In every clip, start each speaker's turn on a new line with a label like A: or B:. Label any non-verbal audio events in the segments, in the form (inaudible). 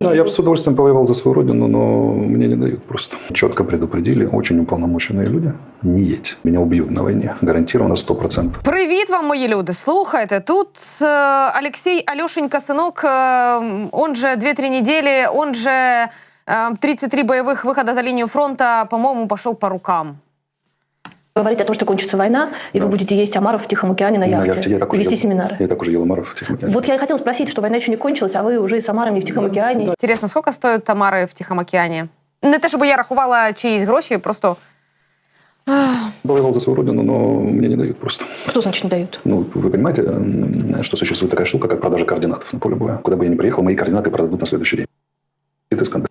A: Да, я бы с удовольствием повоевал за свою родину, но мне не дают просто. Четко предупредили, очень уполномоченные люди, не едь, меня убьют на войне, гарантированно 100%.
B: Привіт вам, мої люди. Слухайте, тут э, Алексей Алешенька сынок, э, он же 2-3 недели, он же э, 33 боевых выхода за линию фронта, по-моему, пошел по рукам
C: Говорить о том, что кончится война, и вы будете есть омаров в Тихом океане на
A: На
C: яхте,
A: яхте я так уже
C: вести
A: ел-
C: семинары.
A: Я так уже ел омаров в Тихом океане.
C: Вот я и хотела спросить, что война еще не кончилась, а вы уже и с омарами в Тихом океане.
B: Интересно, сколько стоят Тамари в Тихом океані? Не те, щоб я рахувала чиїсь гроші, просто
A: Повоевал за свою родину, но мне не дают просто.
C: Что значит не дают?
A: Ну, вы понимаете, м, что существует такая штука, как продажа координатов на поле боя. Куда бы я ни приехал, мои координаты продадут на следующий день. Это скандал.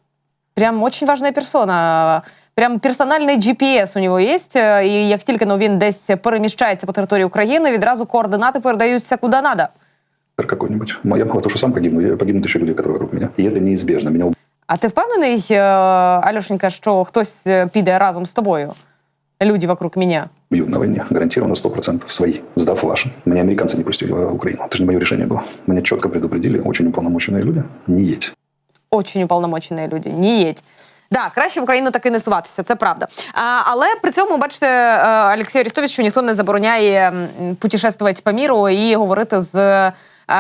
B: прям очень важна персона. Прям персональний GPS у нього є. е, І як тільки ну, він десь переміщається по території України, відразу координати передаються куди треба.
A: какой-нибудь. Я мало того, что сам погибну, я погибнут еще люди, которые вокруг меня. И это неизбежно. Меня
B: А ти впевнений, е, Альошенька, що хтось е, піде разом з тобою? Люди вокруг мене.
A: убьют на войне. Гарантированно 100%. Свои. Сдав ваши. Меня американцы не пустили в Украину. Это же не мое решение было. Меня четко предупредили, очень уполномоченные люди, не едь.
B: Очень уполномочені люди. Не їдь. Да, краще в Україну таки не суватися, це правда. А, але при цьому, бачите, е, Олексію Арістовичу ніхто не забороняє путешествувати по міру і говорити з е,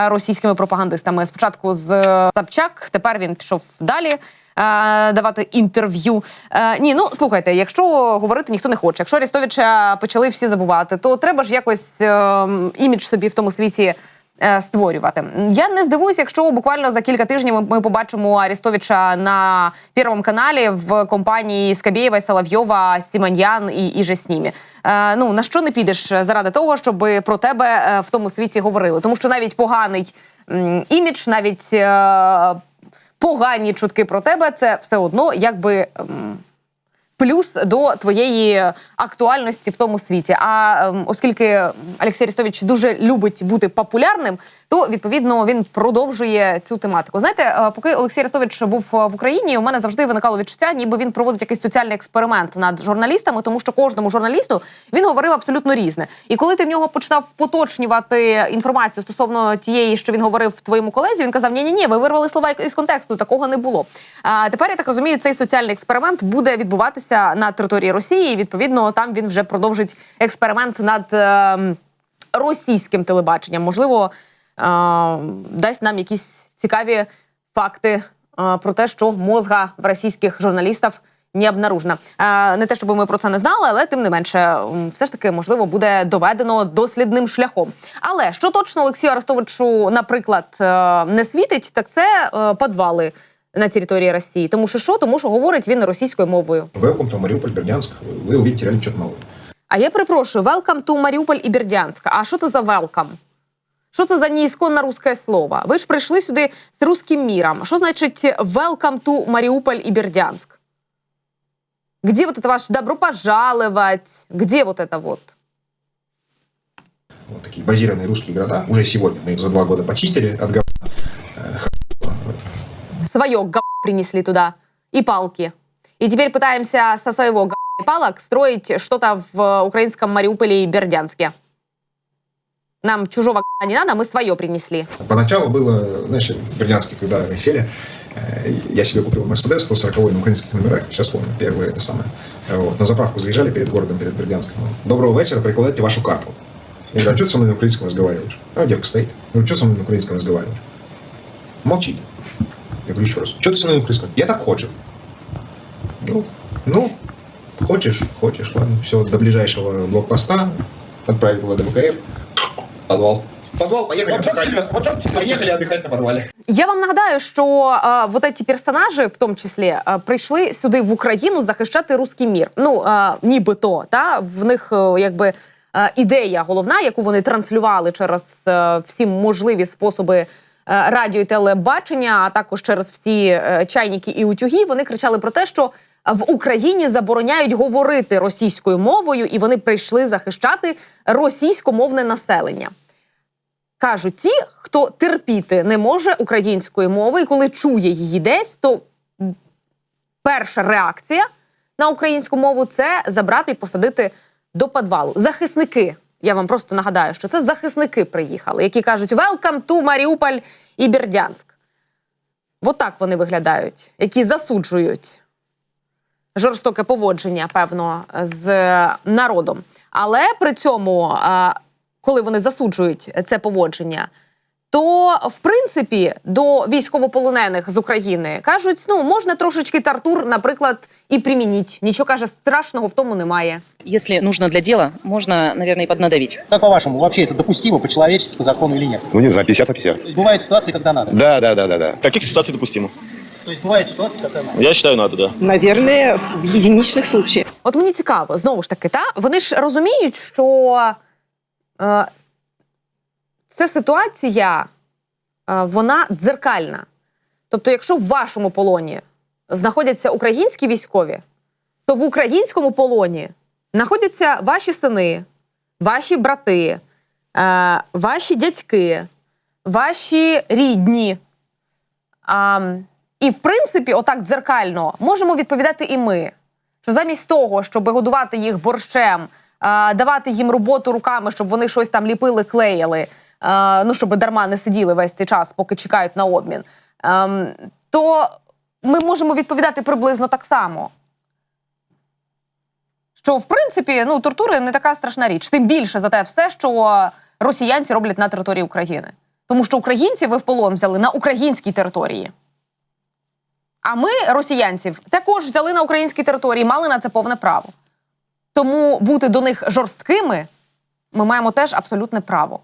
B: російськими пропагандистами. Спочатку з Собчак, тепер він пішов далі. е, Давати інтерв'ю. Е, ні, ну слухайте, якщо говорити ніхто не хоче, якщо Арістовича почали всі забувати, то треба ж якось е, імідж собі в тому світі е, створювати. Я не здивуюся, якщо буквально за кілька тижнів ми- побачимо Арістовича на Первому каналі в компанії Скабєєва, Соловйова, Сіманьян і, і же з ними. Е, ну на що не підеш заради того, щоб про тебе е, в тому світі говорили? Тому що навіть поганий імідж, навіть е, погані чутки про тебе, це все одно якби. Плюс до твоєї актуальності в тому світі. А ем, оскільки Олексій Арістович дуже любить бути популярним, то відповідно він продовжує цю тематику. Знаєте, е, поки Олексій Арістович був е, в Україні, у мене завжди виникало відчуття, ніби він проводить якийсь соціальний експеримент над журналістами, тому що кожному журналісту він говорив абсолютно різне. І коли ти в нього починав поточнювати інформацію стосовно тієї, що він говорив твоєму колезі, він казав: ні, ні, ні, ви вирвали слова із контексту, такого не було. А тепер я так розумію, цей соціальний експеримент буде відбуватися на території Росії. І відповідно там він вже продовжить експеримент над е, російським телебаченням. Можливо, е, дасть нам якісь цікаві факти е, про те, що мозга в російських журналістів не обнаружена. Не те, щоб ми про це не знали, але тим не менше, все ж таки, можливо, буде доведено дослідним шляхом. Але що точно Олексію Арестовичу, наприклад, не світить, так це е, підвали на території Росії. Тому що що? Тому що говорить він російською мовою.
D: Welcome to Mariupol, Бердянск. Вы увидите реально что-то новое.
B: А я перепрошую, welcome to Маріуполь і Бердянськ. А що це за welcome? Що це за неісконне русське слово? Ви ж прийшли сюди з русським міром. Що значить welcome to Маріуполь і Бердянськ? Где вот это ваше добро пожаловать? Где вот это вот?
D: Вот такие базированные русские города. Уже сегодня мы их за два года почистили от говна.
B: Свое г принесли туда и палки. И теперь пытаемся со своего г и палок строить что-то в украинском Мариуполе и Бердянске. Нам чужого не надо, мы свое принесли.
D: Поначалу было, знаешь, в Бердянске, когда мы сели, э, я себе купил Мерседес 140 на украинских номерах, сейчас помню, первые это самое. Вот, на заправку заезжали перед городом, перед Бердянском. Доброго вечера, прикладайте вашу карту. Я говорю, а что ты со мной на украинском разговариваешь? А девка стоит. Говорю, что со мной на украинском разговариваешь? Молчите. Я говорю еще раз, что ты со мной на украинском? Я так хочу. Ну, ну, хочешь, хочешь, ладно. Все, до ближайшего блокпоста отправить в ЛДВКР. Подвал. Подвал, поехали отдыхать. Поехали отдыхать на подвале.
B: Я вам нагадаю, що е, вот эти персонажі, в тому числі, е, прийшли сюди в Україну захищати руський мір. Ну е, нібито та в них е, якби е, ідея головна, яку вони транслювали через е, всі можливі способи. е, Радіо і телебачення, а також через всі е, чайники і утюги, вони кричали про те, що в Україні забороняють говорити російською мовою, і вони прийшли захищати російськомовне населення. Кажуть ті, хто терпіти не може української мови, і коли чує її десь, то перша реакція на українську мову це забрати і посадити до підвалу. Захисники. Я вам просто нагадаю, що це захисники приїхали, які кажуть: Welcome to Маріуполь і Бердянськ. От так вони виглядають, які засуджують жорстоке поводження, певно, з народом. Але при цьому, коли вони засуджують це поводження, то в принципі до військовополонених з України кажуть: ну можна трошечки тартур, наприклад, і примініть. Нічого каже страшного в тому немає.
E: Если нужно для дела, можно, наверное, и поднадавить.
F: Как по-вашему, вообще это допустимо по-человечески, по закону или нет?
G: Ну, не знаю, 50 на 50.
F: То есть бывают ситуации, когда надо.
G: Да, да, да, да, да.
H: В каких ситуациях допустимо?
F: То есть бывают ситуации, когда надо.
H: Я считаю, надо, да.
I: Наверное, в единичных случаях.
B: От мені цікаво, знову ж таки, та вони ж розуміють, що е, Ця ситуація е, вона дзеркальна. Тобто, якщо в вашому полоні знаходяться українські військові, то в українському полоні знаходяться ваші сини, ваші брати, е, ваші дядьки, ваші рідні. І, в принципі, отак дзеркально можемо відповідати і ми. Що замість того, щоб годувати їх борщем, давати їм роботу руками, щоб вони щось там ліпили, клеїли, ну щоб дарма не сиділи весь цей час, поки чекають на обмін, ем, то ми можемо відповідати приблизно так само. Що в принципі ну, тортури не така страшна річ. Тим більше за те все, що росіянці роблять на території України. Тому що українців ви в полон взяли на українській території. А ми, росіянців, також взяли на українській території, мали на це повне право. Тому бути до них жорсткими ми маємо теж абсолютне право.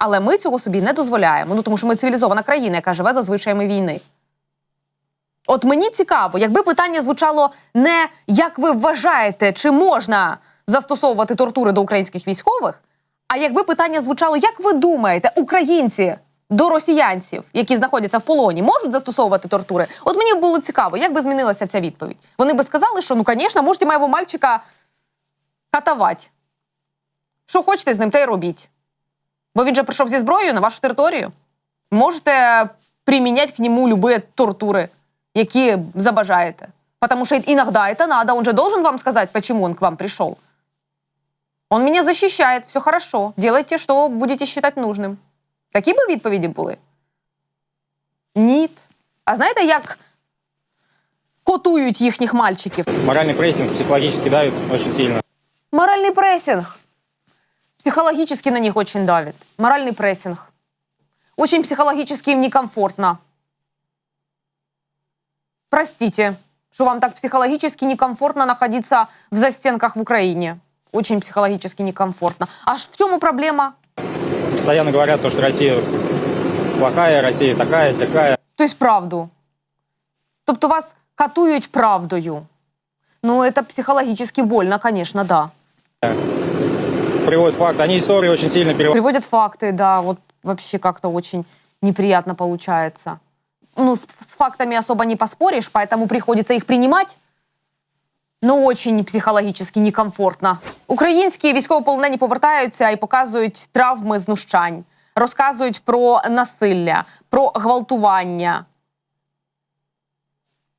B: Але ми цього собі не дозволяємо. Ну тому що ми цивілізована країна, яка живе за звичаями війни. От мені цікаво, якби питання звучало не як ви вважаєте, чи можна застосовувати тортури до українських військових, а якби питання звучало, як ви думаєте, українці до росіянців, які знаходяться в полоні, можуть застосовувати тортури? От мені було цікаво, як би змінилася ця відповідь. Вони би сказали, що ну, звісно, можете моєго мальчика катувати. Що хочете з ним, те й робіть. Бо він же прийшов зі зброєю на вашу територію. Можете приміняти к нему любые тортури, які забажаєте. Потому что иногда это надо. Он же должен вам сказать, почему он к вам пришел. Он меня защищает, все хорошо. Делайте, что будете считать нужним. Такі би відповіді були? Ні. А знаєте, як котують їхніх мальчиків?
F: Моральный прессинг психологически давит очень сильно.
B: Моральный прессинг. Психологически на них очень давит. Моральный прессинг. Очень психологически им некомфортно. Простите, что вам так психологически некомфортно находиться в застенках в Украине. Очень психологически некомфортно. А в чем проблема?
F: Постоянно говорят, то, что Россия плохая, Россия такая, всякая.
B: То есть правду. Тобто вас катують правдою. Ну, это психологически больно, конечно, да.
F: Приводят факт. Они истории очень сильно переводят.
B: Приводят факты, да, вот вообще как-то очень неприятно получается. Ну, с, с фактами особо не поспоришь, поэтому приходится их принимать. Ну, очень психологічно некомфортно. Українські військовополонені повертаються і показують травми знущань, розказують про насилля, про гвалтування.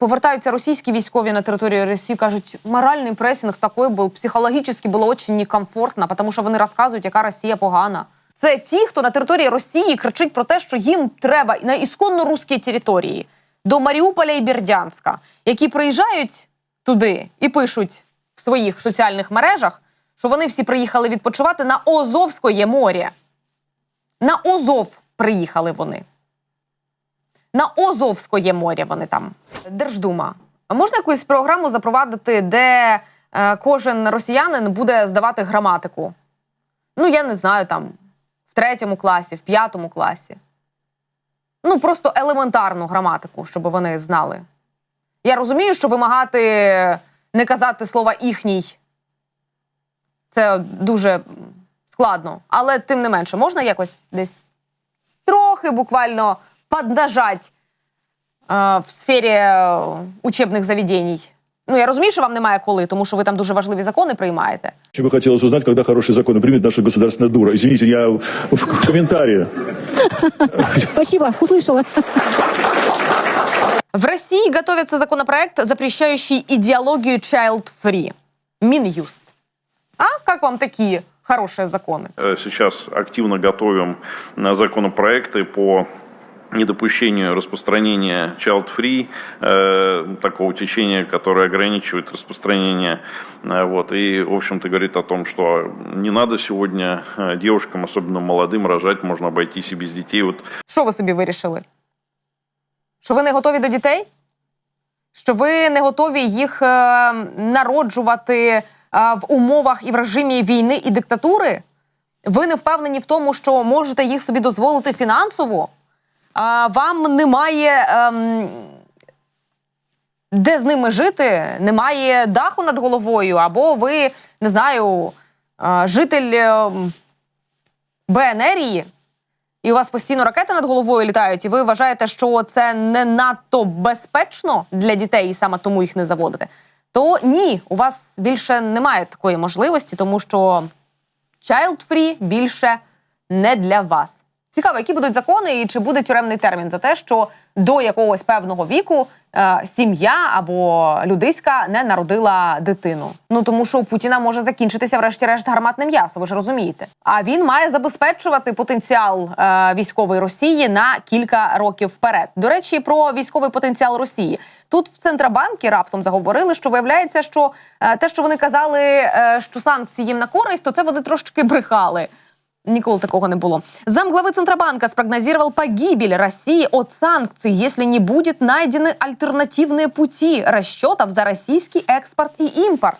B: Повертаються російські військові на територію Росії, кажуть, моральний пресинг такий був, психологічно було дуже некомфортно, тому що вони розказують, яка Росія погана. Це ті, хто на території Росії кричить про те, що їм треба на ісконно русській території до Маріуполя і Бердянська, які приїжджають туди і пишуть в своїх соціальних мережах, що вони всі приїхали відпочивати на Озовське море. На Озов приїхали вони. На Озовське море вони там. Держдума. Можна якусь програму запровадити, де е, кожен росіянин буде здавати граматику? Ну, я не знаю, там в третьому класі, в п'ятому класі. Ну, просто елементарну граматику, щоб вони знали. Я розумію, що вимагати не казати слова іхній це дуже складно. Але тим не менше, можна якось десь трохи буквально поднажать е, в сфері е, учебних заведень. Ну, я розумію, що вам немає коли, тому що ви там дуже важливі закони приймаєте.
J: Очень бы хотелось узнать, когда хорошие законы примет наша государственная дура. Извините, я в в комментарии.
C: Спасибо, услышала.
B: В России готовится законопроект, запрещающий идеологию child-free. Минюст. А как вам такие хорошие законы?
K: Э, Сейчас активно готовим э, законопроекты по
G: недопущению распространения child-free, э, такого течения, которое ограничивает распространение. Э, вот, и, в общем-то, говорит о том, что не надо сегодня э, девушкам, особенно молодым, рожать, можно обойтись и без детей. Вот
B: Що ви собі вирішили? Що ви не готові до дітей? Що ви не готові їх е, народжувати е, в умовах і в режимі війни і диктатури? Ви не впевнені в тому, що можете їх собі дозволити фінансово? А вам немає ем, де з ними жити, немає даху над головою, або ви, не знаю, е, житель ем, БНРії, і у вас постійно ракети над головою літають, і ви вважаєте, що це не надто безпечно для дітей, і саме тому їх не заводите, то ні, у вас більше немає такої можливості, тому що child-free більше не для вас. Цікаво, які будуть закони і чи буде тюремний термін за те, що до якогось певного віку е, сім'я або людиська не народила дитину. Ну тому що у Путіна може закінчитися, врешті-решт, гарматне м'ясо. Ви ж розумієте. А він має забезпечувати потенціал е, військової Росії на кілька років вперед. До речі, про військовий потенціал Росії тут в Центробанкі раптом заговорили, що виявляється, що е, те, що вони казали, е, що санкції їм на користь, то це вони трошки брехали. Николи такого не было. Замглавы Центробанка спрогнозировал погибель России от санкций, если не будет найдены альтернативные пути расчетов за російський експорт і імпорт.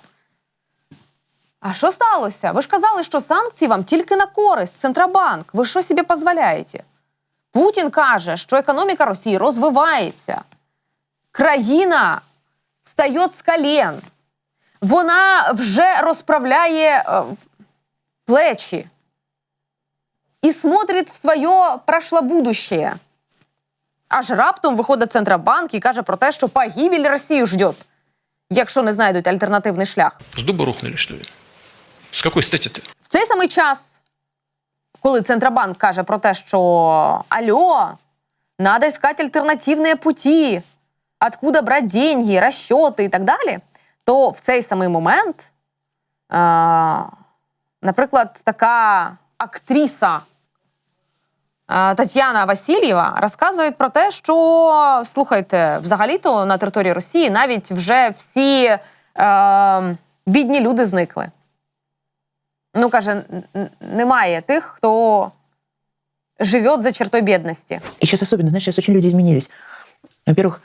B: А що сталося? Ви ж казали, що санкції вам тільки на користь, Центробанк. Ви що собі дозволяєте? Путін каже, що економіка Росії розвивається. Країна встає з колен. Вона вже розправляє е, плечі і смотрить в своє прошло-будущее. Аж раптом виходить Центробанк і каже про те, що погибель Росію ждет, якщо не знайдуть альтернативний шлях.
H: С дуба рухнули, что ли? С какой стати-то?
B: В цей самий час, коли Центробанк каже про те, що алло, надо искать альтернативні пути, откуда брати деньги, розчоти і так далі, то в цей самий момент, е, наприклад, така актриса Тетяна Васильєва розказує про те, що слухайте, взагалі-то на території Росії навіть вже всі е, бідні люди зникли. Ну, каже, н- н- немає тих, хто живе за чертою бідності.
K: И сейчас особенно, знаешь, сейчас очень люди изменились. Во-первых,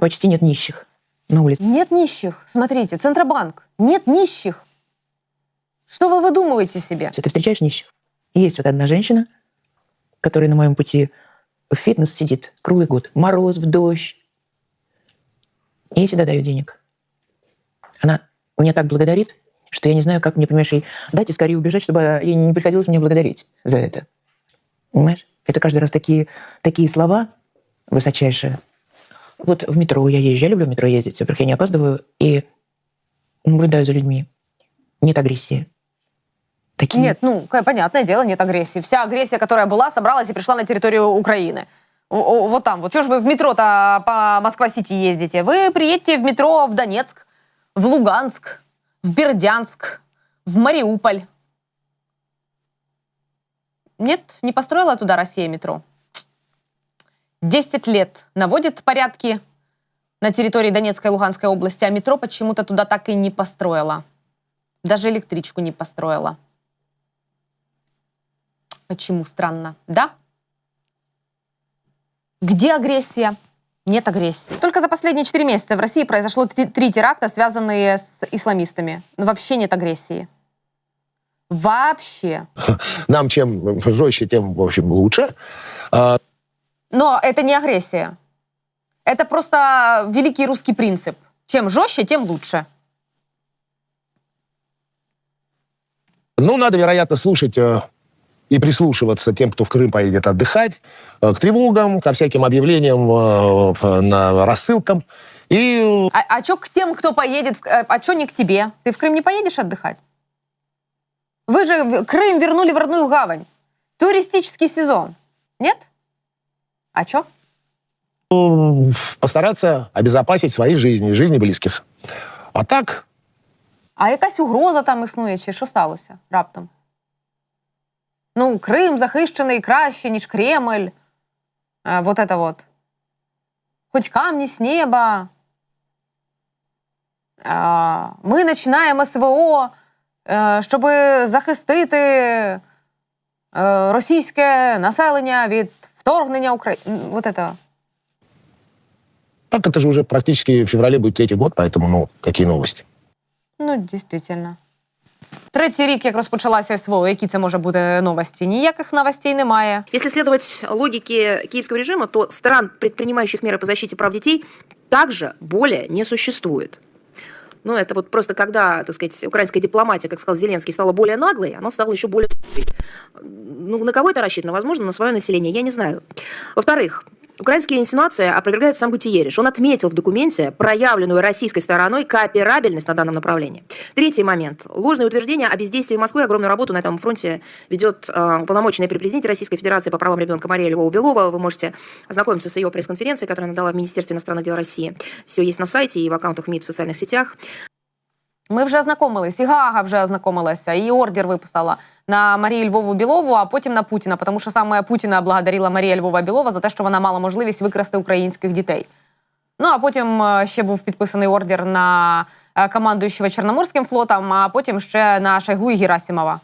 K: почти нет нищих на улице.
B: Нет нищих. Смотрите, Центробанк. Нет нищих. Что вы выдумываете себе?
K: Ты встречаешь нищих. И есть вот одна женщина, которая на моем пути в фитнес сидит круглый год. Мороз, в дождь. Я всегда даю денег. Она меня так благодарит, что я не знаю, как мне, понимаешь, ей и скорее убежать, чтобы ей не приходилось меня благодарить за это. Понимаешь? Это каждый раз такие, такие слова высочайшие. Вот в метро я езжу, я люблю в метро ездить. Во-первых, я не опаздываю и наблюдаю за людьми. Нет агрессии. Такие...
B: Нет, ну, понятное дело, нет агрессии. Вся агрессия, которая была, собралась и пришла на территорию Украины. Вот там, вот что же вы в метро-то по Москва-Сити ездите? Вы приедете в метро в Донецк, в Луганск, в Бердянск, в Мариуполь. Нет, не построила туда Россия метро. Десять лет наводит порядки на территории Донецкой и Луганской области, а метро почему-то туда так и не построила. Даже электричку не построила. Почему странно, да? Где агрессия? Нет агрессии. Только за последние 4 месяца в России произошло три, теракта, связанные с исламистами. Но вообще нет агрессии. Вообще. (laughs)
L: Нам чем жестче, тем, в общем, лучше.
B: Но это не агрессия. Это просто великий русский принцип. Чем жестче, тем лучше.
L: Ну, надо, вероятно, слушать э, и прислушиваться тем, кто в Крым поедет отдыхать, э, к тревогам, ко всяким объявлениям, э, э, на рассылкам. И
B: А, а что к тем, кто поедет, э, а что не к тебе? Ты в Крым не поедешь отдыхать? Вы же Крым вернули в родную гавань. Туристический сезон. Нет? А что?
L: э, постараться обезопасить свои жизни, и жизни близких. А так,
B: А якась угроза там існує, чи що сталося раптом? Ну, Крим захищений краще, ніж Кремль. Э, вот это вот. Хоть камни с неба. Е, Ми починаємо СВО, е, щоб захистити е, російське населення від вторгнення України. Вот это.
L: Так это же уже практически в феврале будет третий год, поэтому, ну, какие новости?
B: Ну, дійсно. Третій рік, як розпочалася СВО, які це може бути новості? Ніяких новостей немає.
I: Если следовать логике киевского режима, то стран, предпринимающих меры по защите прав детей, также более не существует. Ну, это вот просто когда, так сказать, украинская дипломатия, как сказал Зеленский, стала более наглой, она стала еще более тупой. Ну, на кого это рассчитано? Возможно, на свое население, я не знаю. Во-вторых, украинские инсинуации опровергает сам Гутиериш. Он отметил в документе проявленную российской стороной кооперабельность на данном направлении. Третий момент. Ложное утверждение о бездействии Москвы. Огромную работу на этом фронте ведет э, уполномоченная при президенте Российской Федерации по правам ребенка Мария Львова-Белова. Вы можете ознакомиться с ее пресс-конференцией, которую она дала в Министерстве иностранных дел России. Все есть на сайте и в аккаунтах МИД в социальных сетях.
B: Ми вже ознакомились, і Гага вже ознакомилася, і ордер виписала на Марію Львову Білову, а потім на Путіна, тому що саме Путіна благодарила Марія Львова Білова за те, що вона мала можливість викрасти українських дітей. Ну а потім е, ще був підписаний ордер на е, командуючого Чорноморським флотом, а потім ще на Шойгу і Герасімова.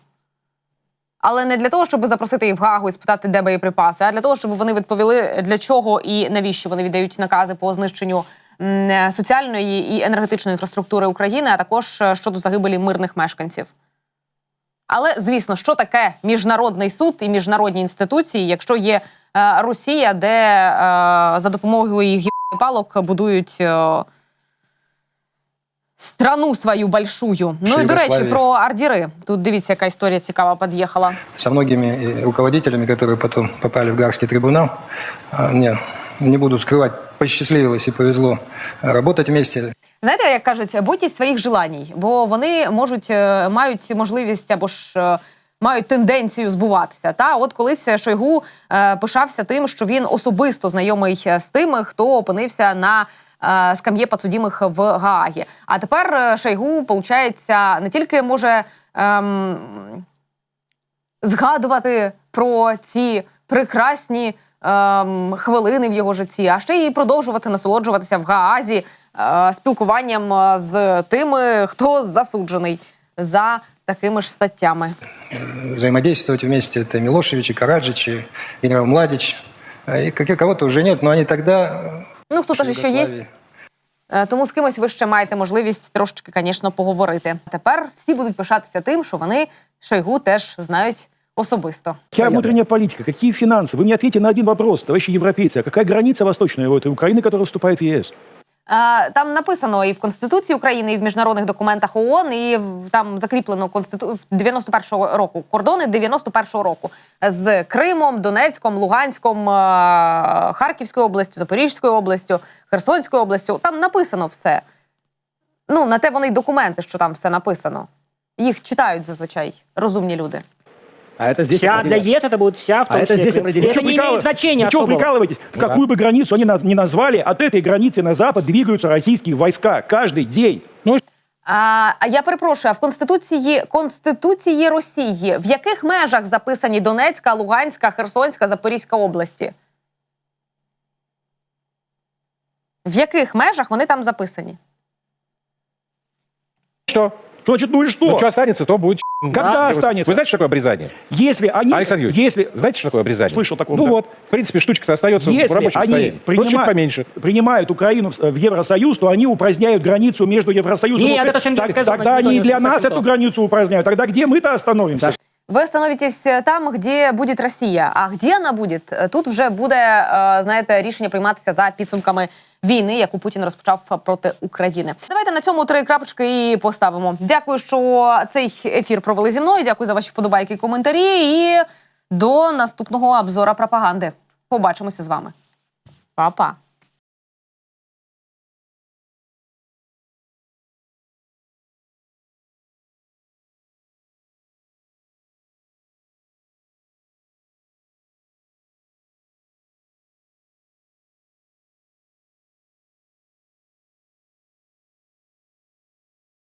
B: Але не для того, щоб запросити їх в Гагу і спитати, де боєприпаси, а для того, щоб вони відповіли, для чого і навіщо вони віддають накази по знищенню соціальної і енергетичної інфраструктури України, а також е, щодо загибелі мирних мешканців. Але звісно, що таке міжнародний суд і міжнародні інституції, якщо є е, Росія, де е, за допомогою їх гіб- палок будують е, страну свою большую. Ну і до речі,
M: Югославії.
B: про ордіри. Тут дивіться, яка історія цікава під'їхала.
M: со многими э, руководителями, которые потом попали в Гаагский трибунал. А Мне, не буду скрывать, посчастливилось и повезло э, работать вместе.
B: Знаєте, як кажуть, бойтесь своїх желаній, бо вони можуть е, мають можливість або ж е, мають тенденцію збуватися. Та от колись Шойгу е, пишався тим, що він особисто знайомий з тими, хто опинився на е, скам'є підсудімих в Гаагі. А тепер е, Шойгу, виходить, не тільки може ем, згадувати про ці прекрасні ем, хвилини в його житті, а ще й продовжувати насолоджуватися в Гаазі е, спілкуванням е, з тими, хто засуджений за такими ж статтями.
M: Э, Взаимодействовать вместе это Милошевич, и Караджич, и генерал Младич. Э, И каких- кого-то уже нет, но они тогда э,
B: Ну, хто
M: в
B: теж ще є.
M: Югославии
B: Е, Тому з кимось ви ще маєте можливість трошечки, звісно, поговорити. Тепер всі будуть пишатися тим, що вони Шойгу теж знають особисто.
J: Какая внутренняя политика? Какие финансы? Вы мне ответьте на один вопрос, товарищи европейцы. А какая граница восточная у этой Украины, которая вступает в ЕС?
B: Е, Там написано і в Конституції України, і в міжнародних документах ООН, і в- там закріплено конститу... 91-го року кордони 91-го року з Кримом, Донецьком, Луганськом, е, Харківською областю, Запорізькою областю, Херсонською областю. Там написано все. Ну, на те вони й документи, що там все написано. Їх читають зазвичай розумні люди.
J: А это здесь
F: Вся для
J: определяется.
F: ЕС это будет вся, в
J: А
F: том
J: это
F: числе
J: здесь
F: Крым.
J: определено.
F: Это
J: Вы
F: не
J: чё прикалываетесь?
F: имеет значения
J: Вы что
F: особого.
J: прикалываетесь? В какую бы границу они наз- не назвали, от этой границы на запад двигаются российские войска каждый день. Ну,
B: А, а я перепрошую, а в Конституції Конституції Росії в яких межах записані Донецька, Луганська, Херсонська, Запорізька області? В яких межах вони там записані?
J: Что? Что значит, ну и что?
N: Ну, что останется, то будет...
J: Когда
N: Да,
J: останется?
N: Вы знаете, что такое обрезание?
J: Если они...
N: Александр Юрьевич,
J: если...
N: знаете, что такое обрезание?
J: Слышал такое,
N: Ну
J: да.
N: вот, в принципе, штучка-то остается в
J: Если
N: рабочем
J: они
N: состоянии. Ну, чуть
J: принима-
N: поменьше.
J: принимают Украину в, в Евросоюз, то они упраздняют границу между Евросоюзом
F: Нет,
J: и
F: это
J: Так-
F: зона,
J: Тогда
F: никто
J: они
F: не-
J: для
F: не
J: нас эту
F: то.
J: границу упраздняют. Тогда где мы-то остановимся?
B: Ви становитесь е, там, де буде Росія. А де вона буде? Е, Тут вже буде е, знаєте рішення прийматися за підсумками війни, яку Путін розпочав проти України. Давайте на цьому три крапочки і поставимо. Дякую, що цей ефір провели зі мною. Дякую за ваші вподобайки і коментарі. І до наступного обзора пропаганди. Побачимося з вами. Па-па.